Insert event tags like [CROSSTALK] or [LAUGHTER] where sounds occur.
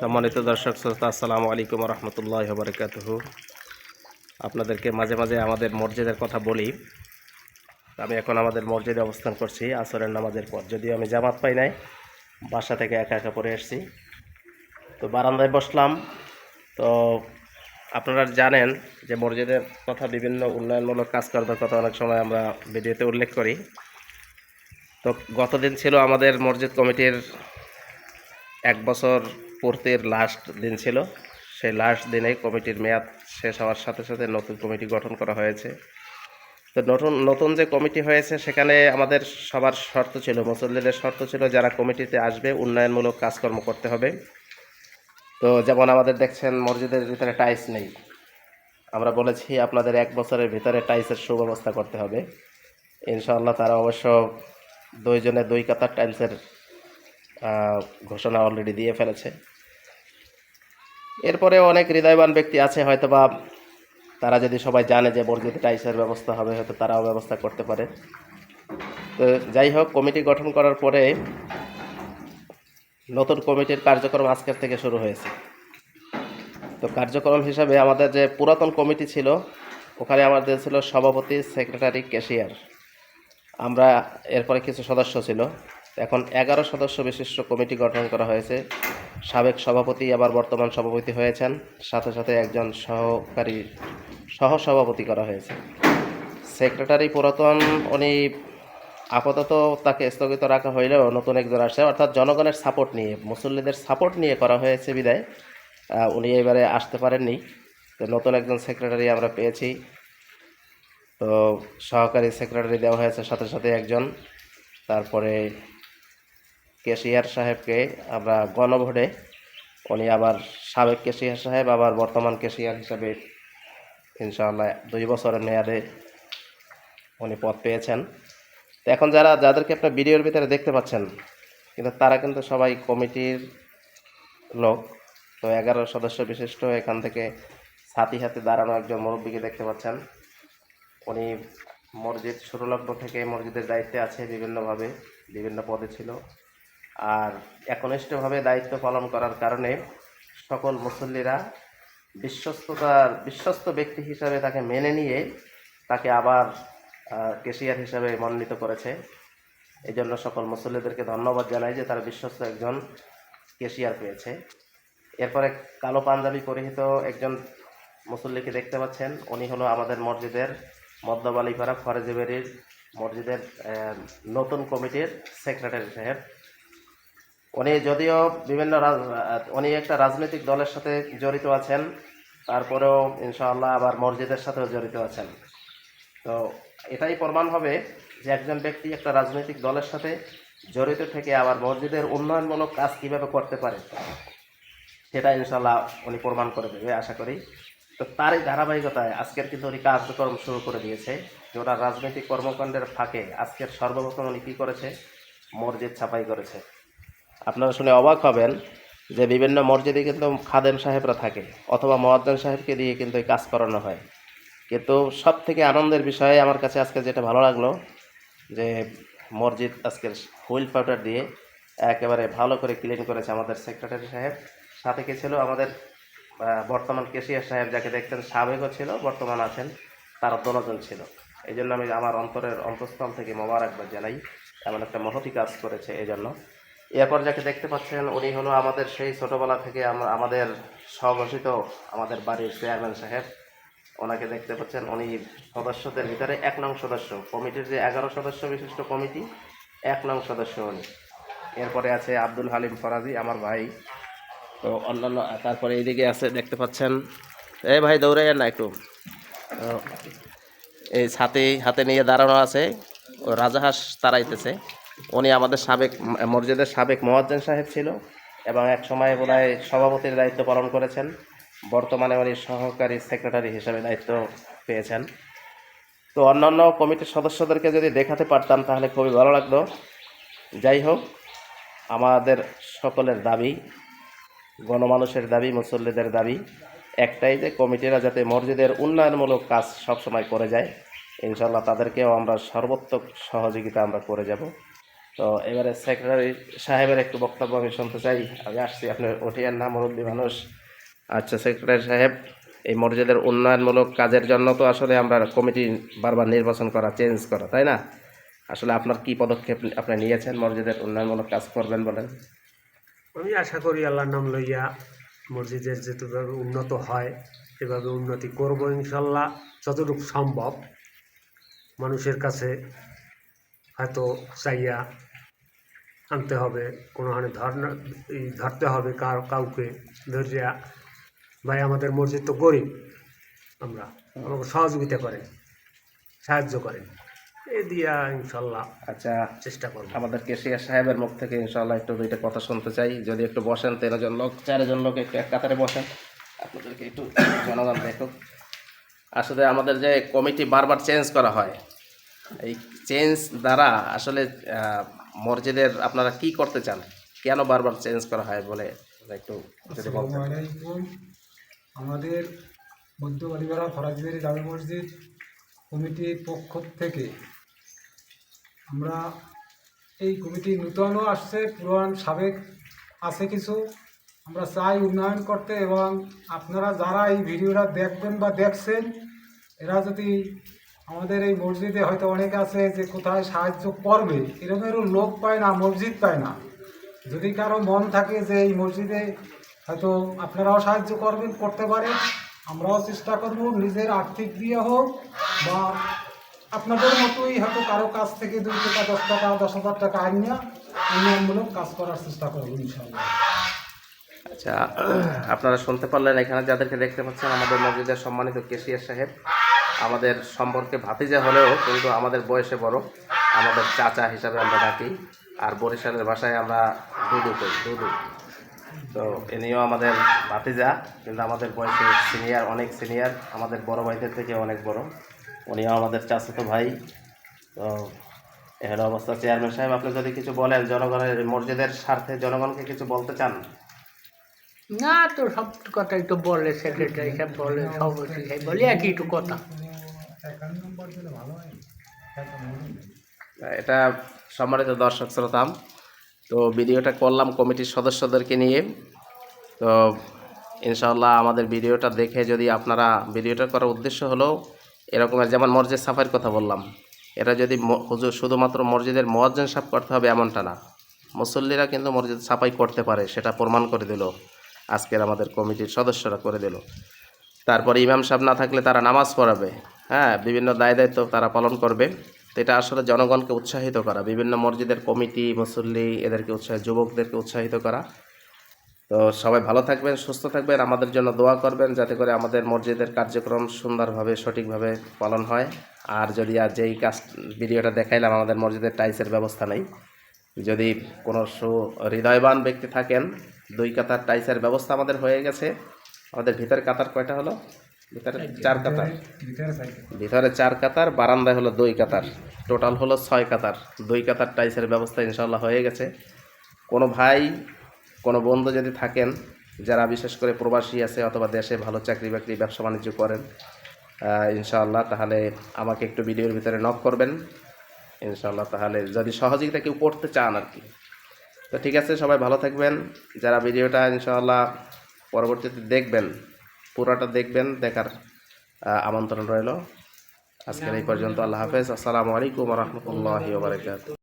সম্মানিত দর্শক শ্রোতা, আসসালামু আলাইকুম রহমতুল্লাহ বরকাতহ আপনাদেরকে মাঝে মাঝে আমাদের মসজিদের কথা বলি। আমি এখন আমাদের মসজিদে অবস্থান করছি, আসরের নামাজের পর। যদিও আমি জামাত পাই নাই, বাসা থেকে একা একা পড়ে এসেছি তো বারান্দায় বসলাম। তো আপনারা জানেন যে মসজিদের কথা বিভিন্ন উন্নয়নমূলক কাজকর্মের কথা অনেক সময় আমরা ভিডিওতে উল্লেখ করি। তো গতদিন ছিল আমাদের মসজিদ কমিটির এক বছর পূর্তির লাস্ট দিন ছিল। সেই লাস্ট দিনে কমিটির মেয়াদ শেষ হওয়ার সাথে সাথে নতুন কমিটি গঠন করা হয়েছে। তো নতুন নতুন যে কমিটি হয়েছে, সেখানে আমাদের সবার শর্ত ছিল, মুসল্লিদের শর্ত ছিল যারা কমিটিতে আসবে, উন্নয়নমূলক কাজকর্ম করতে হবে। তো যেমন আমাদের দেখছেন, মসজিদের ভিতরে টাইলস নেই। আমরা বলেছি, আপনাদের এক বছরের ভিতরে টাইলসের সুব্যবস্থা করতে হবে। ইনশাআল্লাহ তারা অবশ্য দুইজনে দুই কাতার টাইলসের ঘোষণা অলরেডি দিয়ে ফেলেছে। এরপরে অনেক হৃদয়বান ব্যক্তি আছে হয়তো বা তারা যদি সবাই জানে যে মসজিদে টাইলসের ব্যবস্থা হবে, হয়তো তারাও ব্যবস্থা করতে পারে। তো যাই হোক, কমিটি গঠন করার পরে নতুন কমিটির কার্যক্রম আজকের থেকে শুরু হয়েছে। তো কার্যক্রম হিসাবে আমাদের যে পুরাতন কমিটি ছিল, ওখানে আমাদের ছিল সভাপতি, সেক্রেটারি, ক্যাশিয়ার। আমরা এরপরে কিছু সদস্য ছিল। এখন এগারো সদস্য বিশিষ্ট কমিটি গঠন করা হয়েছে। সাবেক সভাপতি আবার বর্তমান সভাপতি হয়েছেন। সাথে সাথে একজন সহকারী সহ সভাপতি করা হয়েছে। সেক্রেটারি পুরাতন উনি আপাতত তাকে স্থগিত রাখা হইলেও নতুন একজন আসছে। অর্থাৎ জনগণের সাপোর্ট নিয়ে, মুসল্লিদের সাপোর্ট নিয়ে করা হয়েছে বিদায়। উনি এবারে আসতে পারেননি। তো নতুন একজন সেক্রেটারি আমরা পেয়েছি। তো সহকারী সেক্রেটারি দেওয়া হয়েছে সাথে সাথে একজন। তারপরে কেশিয়ার সাহেবকে আমরা গণভোটে, উনি আবার সাবেক কেশিয়ার সাহেব, আবার বর্তমান কেশিয়ার হিসাবে ইনশাআল্লাহ দুই বছরের মেয়াদে উনি পদ পেয়েছেন। তো এখন যারা, যাদেরকে আপনার ভিডিওর ভিতরে দেখতে পাচ্ছেন, কিন্তু তারা কিন্তু সবাই কমিটির লোক, তো এগারো সদস্য বিশিষ্ট এখান থেকে ছাতি হাতে দাঁড়ানো একজন মুরব্বীকে দেখতে পাচ্ছেন। উনি মসজিদ শুরুলগ্ন থেকে মসজিদের দায়িত্বে আছে, বিভিন্নভাবে, বিভিন্ন পদে ছিল। আর একনিষ্ঠভাবে দায়িত্ব পালন করার কারণে সকল মুসল্লিরা বিশ্বস্ততার, বিশ্বস্ত ব্যক্তি হিসাবে তাকে মেনে নিয়ে তাকে আবার কেশিয়ার হিসাবে মনোনীত করেছে। এই জন্য সকল মুসল্লিদেরকে ধন্যবাদ জানাই যে তারা বিশ্বস্ত একজন কেশিয়ার পেয়েছে। এরপরে কালো পাঞ্জাবি পরিহিত একজন মুসল্লিকে দেখতে পাচ্ছেন। উনি হলো আমাদের মসজিদের মদ্যবালিপাড়া ফরেজেবেরির মসজিদের নতুন কমিটির সেক্রেটারি সাহেব। উনি যদিও বিভিন্ন উনি একটা রাজনৈতিক দলের সাথে জড়িত আছেন, তারপরেও ইনশাআল্লাহ আবার মসজিদের সাথেও জড়িত আছেন। তো এটাই প্রমাণ হবে যে একজন ব্যক্তি একটা রাজনৈতিক দলের সাথে জড়িত থেকে আবার মসজিদের উন্নয়নমূলক কাজ কীভাবে করতে পারে, সেটা ইনশাল্লাহ উনি প্রমাণ করে দেবে, আশা করি। তো তারই ধারাবাহিকতায় আজকের কিন্তু উনি কার্যক্রম শুরু করে দিয়েছে, যে ওনার রাজনৈতিক কর্মকাণ্ডের ফাঁকে আজকের সর্বপ্রথম উনি কী করেছে? মসজিদ ছাপাই করেছে। আপনারা শুনে অবাক হবেন যে বিভিন্ন মসজিদে কিন্তু খাদেম সাহেবরা থাকে অথবা মহাদ্দান সাহেবকে দিয়ে কিন্তু এই কাজ করানো হয়। কিন্তু সব থেকে আনন্দের বিষয়ে আমার কাছে আজকে যেটা ভালো লাগল যে মসজিদ আজকের হুইল পাউডার দিয়ে একেবারে ভালো করে ক্লিন করেছে আমাদের সেক্রেটারি সাহেব। সাথে কে ছিল আমাদের বর্তমান কেশিয়ার সাহেব, যাকে দেখতেন সাবেকও ছিল, বর্তমান আছেন, তারা দনজন ছিল। এই জন্য আমি আমার অন্তরের অন্তঃস্থল থেকে মোবারকবাদ জানাই। এমন একটা মহতি কাজ করেছে এই জন্য এরপর যাকে দেখতে পাচ্ছেন, উনি হলো আমাদের সেই ছোটোবেলা থেকে আমরা আমাদের স্বঘোষিত আমাদের বাড়ির চেয়ারম্যান সাহেব। ওনাকে দেখতে পাচ্ছেন, উনি সদস্যদের ভিতরে এক নং সদস্য। কমিটির যে এগারো সদস্য বিশিষ্ট কমিটি, এক নং সদস্য উনি। এরপরে আছে আব্দুল হালিম ফরাজি, আমার ভাই। তো অন্যান্য, তারপরে এইদিকে আছে, দেখতে পাচ্ছেন। এ ভাই, দৌড়ে যান না একটু। এই ছাতে হাতে নিয়ে দাঁড়ানো আছে। ও রাজাহাঁস তাড়াইতেছে উনি আমাদের সাবেক মসজিদের সাবেক মোয়াজ্জেন সাহেব ছিল এবং এক সময় বোধ সভাপতির দায়িত্ব পালন করেছেন। বর্তমানে উনি সহকারী সেক্রেটারি হিসেবে দায়িত্ব পেয়েছেন। তো অন্যান্য কমিটির সদস্যদেরকে যদি দেখাতে পারতাম তাহলে খুবই ভালো লাগতো। যাই হোক, আমাদের সকলের দাবি, গণমানুষের দাবি, মুসল্লিদের দাবি একটাই যে কমিটিরা যাতে মসজিদের উন্নয়নমূলক কাজ সবসময় করে যায় ইনশাল্লাহ তাদেরকেও আমরা সর্বোত্তক সহযোগিতা আমরা করে যাব। তো এবারে সেক্রেটারি সাহেবের একটু বক্তব্য আমি শুনতে চাই। আমি আসছি আপনার ওটিয়ার নাম মুরব্বী মানুষ। আচ্ছা সেক্রেটারি সাহেব, এই মসজিদের উন্নয়নমূলক কাজের জন্য তো আসলে আমরা কমিটি বারবার নির্বাচন করা চেঞ্জ করা, তাই না? আসলে আপনার কি পদক্ষেপ আপনি নিয়েছেন মসজিদের উন্নয়নমূলক কাজ করবেন বলেন? আমি আশা করি আল্লাহর নাম লইয়া মসজিদের যেভাবে উন্নত হয়, এভাবে উন্নতি করব ইনশাল্লাহ, যতটুকু সম্ভব। মানুষের কাছে হয়তো চাইয়া আনতে হবে কোনোখানে ধর্না এই ধরতে হবে কার কাউকে। ধরিয়া ভাই আমাদের মসজিদ তো গরিব। আমরা আমাকে সহযোগিতা করেন সাহায্য করেন। এ দিয়া ইনশাল্লাহ আচ্ছা চেষ্টা করব। আমাদের কেশিয়া সাহেবের মুখ থেকে ইনশাল্লাহ একটু দুইটা কথা শুনতে চাই। যদি একটু বসেন তেরোজন লোক চারজন লোক একটু এক কাতারে বসেন। আপনাদেরকে একটু [COUGHS] জনগণ দেখুক। আসলে আমাদের যে কমিটি বারবার চেঞ্জ করা হয় এই চেঞ্জ দ্বারা আসলে মসজিদের আপনারা কি করতে চান? কেন বারবার চেঞ্জ করা হয় বলে একটু যদি আমাদের মধ্য বাড়িপাড়া ফরাজবাড়ি জামে মসজিদ কমিটির পক্ষ থেকে আমরা এই কমিটি নূতনও আসছে পুরান সাবেক আছে কিছু। আমরা চাই উন্নয়ন করতে এবং আপনারা যারা এই ভিডিওটা দেখবেন বা দেখছেন এরা যদি আমাদের এই মসজিদে হয়তো অনেকে আছে যে কোথায় সাহায্য করবে, এরকমেরও লোক পায় না, মসজিদ পায় না। যদি কারও মন থাকে যে এই মসজিদে হয়তো আপনারাও সাহায্য করবেন, করতে পারেন, আমরাও চেষ্টা করব, নিজের আর্থিক দিয়ে হোক বা আপনাদের মতোই হয়তো কারও কাছ থেকে দুই টাকা, দশ টাকা, দশ হাজার টাকা আনিয়া উন্নয়নমূলক কাজ করার চেষ্টা করব ইনশাল্লাহ আচ্ছা আপনারা শুনতে পারলেন এখানে যাদেরকে দেখতে পাচ্ছেন, আমাদের মসজিদের সম্মানিত কেশিয়া সাহেব। আমাদের সম্পর্কে ভাতিজা হলেও কিন্তু আমাদের বয়সে বড়। আমাদের চাচা হিসাবে আমরা ডাকি। আর বরিশালের ভাষায় আমরা দুদু কই, দুদু। তো ইনিও আমাদের ভাতিজা, কিন্তু আমাদের বয়সে সিনিয়র অনেক সিনিয়র আমাদের বড় ভাইদের থেকে অনেক বড়। উনিও আমাদের চাচাতো ভাই। তো এ হলো অবস্থা চেয়ারম্যান সাহেব, আপনি যদি কিছু বলেন জনগণের মসজিদের স্বার্থে জনগণকে কিছু বলতে চান? না, তো সব কথা একটু বলে সেক্রেটারি সাহেব বলে সাহেব বলে একই একটু কথা। এটা সম্মানিত দর্শক শ্রোতাম, তো ভিডিওটা করলাম কমিটির সদস্যদেরকে নিয়ে। তো ইনশাল্লাহ আমাদের ভিডিওটা দেখে যদি আপনারা ভিডিওটা করার উদ্দেশ্য হলো এরকমের যেমন মসজিদ সাফাইয়ের কথা বললাম, এটা যদি শুধুমাত্র মসজিদের মোয়াজ্জেন সাফ করতে হবে এমনটা না। মুসল্লিরা কিন্তু মসজিদ সাফাই করতে পারে, সেটা প্রমাণ করে দিল। আজকের আমাদের কমিটির সদস্যরা করে দিল। তারপরে ইমাম সাহেব না থাকলে তারা নামাজ পড়াবে। হ্যাঁ বিভিন্ন দায় দায়িত্ব তারা পালন করবে। তো এটা আসলে জনগণকে উৎসাহিত করা, বিভিন্ন মসজিদের কমিটি, মুসল্লি, এদেরকে উৎসাহ, যুবকদেরকে উৎসাহিত করা। তো সবাই ভালো থাকবেন, সুস্থ থাকবেন, আমাদের জন্য দোয়া করবেন যাতে করে আমাদের মসজিদের কার্যক্রম সুন্দরভাবে, সঠিকভাবে পালন হয়। আর যদি আর যেই কাজ, ভিডিওটা দেখাইলাম, আমাদের মসজিদের টাইলসের ব্যবস্থা নেই। যদি কোনো সু, হৃদয়বান ব্যক্তি থাকেন, দুই কাতার টাইসের ব্যবস্থা আমাদের হয়ে গেছে। আমাদের ভিতরে কাতার কয়টা হলো? ভিতরে চার কাতার। ভিতরে চার কাতার বারান্দায় হলো দুই কাতার। টোটাল হলো ছয় কাতার। দুই কাতার টাইসের ব্যবস্থা ইনশাল্লাহ হয়ে গেছে। কোনো ভাই কোনো বন্ধু যদি থাকেন যারা বিশেষ করে প্রবাসী আছে অথবা দেশে ভালো চাকরি বাকরি ব্যবসা বাণিজ্য করেন ইনশাআল্লাহ তাহলে আমাকে একটু ভিডিওর ভিতরে নক করবেন। ইনশাআল্লাহ তাহলে যদি সহযোগিতা কেউ করতে চান আর কি। তো ঠিক আছে সবাই ভালো থাকবেন। যারা ভিডিওটা ইনশাআল্লাহ পরবর্তীতে দেখবেন পুরোটা দেখবেন দেখার আমন্ত্রণ রইল। আজকের এই পর্যন্ত আল্লাহ হাফেজ। আসসালামু আলাইকুম রহমতুল্লাহ